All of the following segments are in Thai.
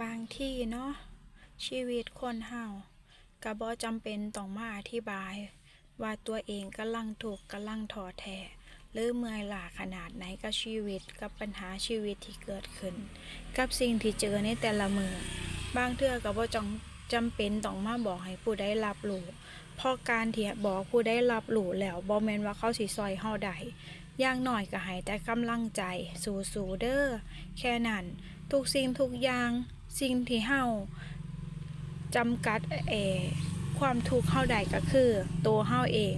บางที่เนาะชีวิตคนเฮาก็บ่จำเป็นต้องมาอธิบาย ว่าตัวเองกำลังถูกกำลังทอแท้หรือเมื่อยล้าขนาดไหนกับชีวิตกับปัญหาชีวิตที่เกิดขึ้น กับสิ่งที่เจอในแต่ละมือบางเทื่อก็บ่จงจำเป็นต้องมาบอกให้ผู้ใดรับรู้พราะการที่บอกผู้ใดรับรู้แล้วบ่แม่นว่าเขาสิซอยเฮาได้อย่างหน้อยก็ให้แต่กำลังใจสู้ๆเด้อแค่นั้น ทุกสิ่งทุกอย่าง สิ่งที่เฮาจำกัดเอความทุกข์เฮาได้ก็คือ ตัวเฮาเอง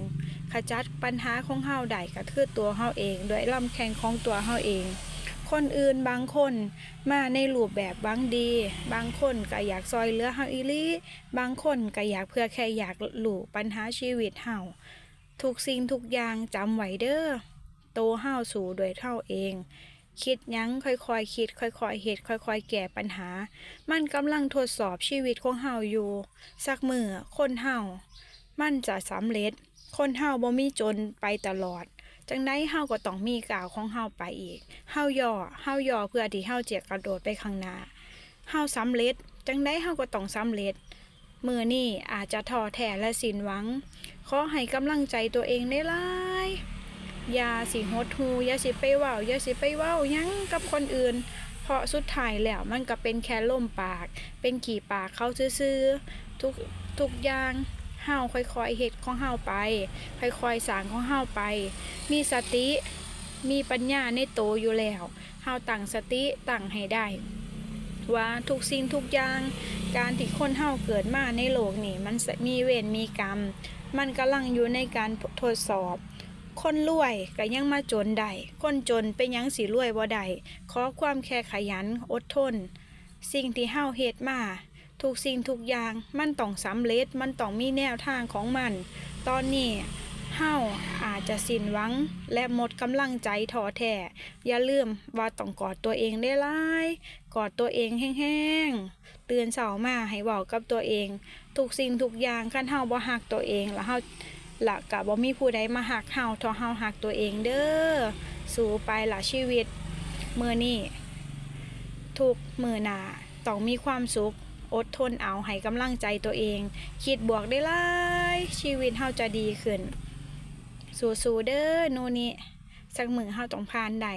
ขจัดปัญหาของเฮาได้ก็คือตัวเฮาเองด้วยลำแข้งของตัวเฮาเอง คนอื่นบางคนมาในรูปแบบหวังดี บางคนก็อยากซอยเหลือเฮาอีลีบางคนก็อยากเพื่อแค่อยากรู้ปัญหาชีวิตเฮาทุกสิ่งทุกอย่างจำไว้เด้อโตวเฮาสู่ด้วยเฮาเอง คิดยังค่อยๆคิด ค่อยๆเฮ็ดค่อยๆ แก้ปัญหา มันกำลังทดสอบชีวิตของเฮาอยู่ สักมือคนเฮามันจะสำเร็จ คนเฮาบ่มีจนไปตลอด จังไดเฮาก็ต้องมีก้าวของเฮาไปอีก เฮาย่อ เฮาย่อเพื่อที่เฮาจะกระโดดไปข้างหน้า เฮาสำเร็จ จังไดเฮาก็ต้องสำเร็จมือนี่อาจจะท้อแท้และสิ้นหวัง ขอให้กำลังใจตัวเองได้หลาย อย่าสิหดหูอย่าสิไปเว้าอย่าสิไปเว้าหยังกับคนอื่น เพราะสุดท้ายแล้วมันก็เป็นแค่ล่มปาก เป็นขี่ปากเขาซื่อๆทุกทุกอย่างเฮาค่อยๆเฮ็ดของเฮาไป ค่อยๆสร้างของเฮาไป มีสติมีปัญญาในโตอยู่แล้วเฮาตั้งสติตั้งให้ได้ ว่าทุกสิ่งทุกอย่างการที่คนเฮาเกิดมาในโลกนี้มันมีเวรมีกรรม มันกำลังอยู่ในการทดสอบ คนรวยก็ยังมาจนได้คนจนเป็นยังสิรวยบ่ได้ขอความแค่ขยันอดทน สิ่งที่เฮาเฮ็ดมาทุกสิ่งทุกอย่างมันต้องสำเร็จมันต้องมีแนวทางของมัน ตอนนี้เฮาอาจจะสิ้นหวังและหมดกำลังใจท้อแท้อย่าลืมว่าต้องกอดตัวเองได้หลายกอดตัวเองแห้งๆเตื่นเช้ามาให้เว้ากับตัวเองทุกสิ่งทุกอย่างคันเฮาบ่ฮักตัวเองแล้วเฮา ละก็บ่มีผู้ใดมาหักเฮาทอเฮาหักตัวเองเด้อสู่ไปละชีวิตมือนี้ทุกมือหนาต้องมีความสุข อดทนเอาให้กำลังใจตัวเอง คิดบวกได้ไลายชีวิตเฮาจะดีขึ้น สู้ๆเด้อโนนี่สักมือเฮาต้องผ่านได้